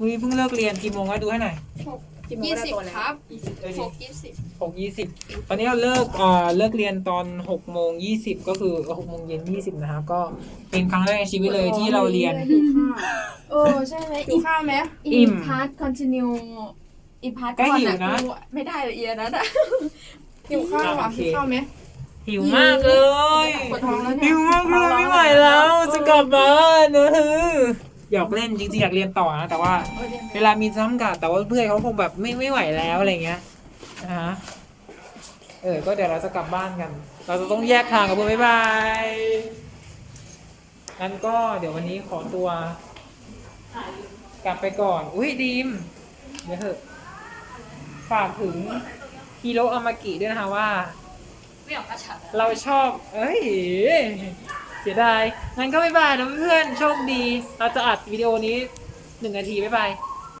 อุ้ยเพิ่งเลิกเรียนกี่โมงแล้วดูให้หน่อยยี่สิบครับเออหดิกยี่สิบหกยี่สิบตอนนี้เราเลิกอ่าเลิกเรียนตอนหกโมงยี่สิบก็คือหกโมงเย็นยี่สิบนะครับก็เป็นครั้งแรกในชีวิตเลยที่เราเรียน โอ้ใช่ไหมดูข้าวไหมอิ่อีมพาร์ทคอนติเนียอีพาร์ทก็หิวนะไม่ได้ละเอียดนะหิวข้าวอะโอเคหิวข้าวไหมหิวมากเลยปวดท้องแล้วเนี่ยหิวมากเลยไม่ไหวแล้วจะกลับบ้านนะฮะ อยากเล่นจริงๆอยากเรียนต่อนะแต่ว่า เวลามีจำกัดแต่ว่าเพื่อนเขาคงแบบไม่ไม่ไหวแล้วอะไรเงี้ยนะฮะเออก็เดี๋ยวเราจะกลับบ้านกัน เราจะต้องแยกทางกับเพื่อนบ๊ายบายงั้นก็เดี๋ยววันนี้ขอตัวกลับไปก่อน อุ้ยดีมเดี๋ยวเถอะฝากถึงฮีโร่อามากิด้วยนะคะว่าไม่อยากกระฉับเราชอบ เอ้ยเสียดายงั้นก็บ๊ายบายนะเพื่อนๆโชคดี เราจะอัดวิดีโอนี้หนึ่งนาทีบ๊ายบาย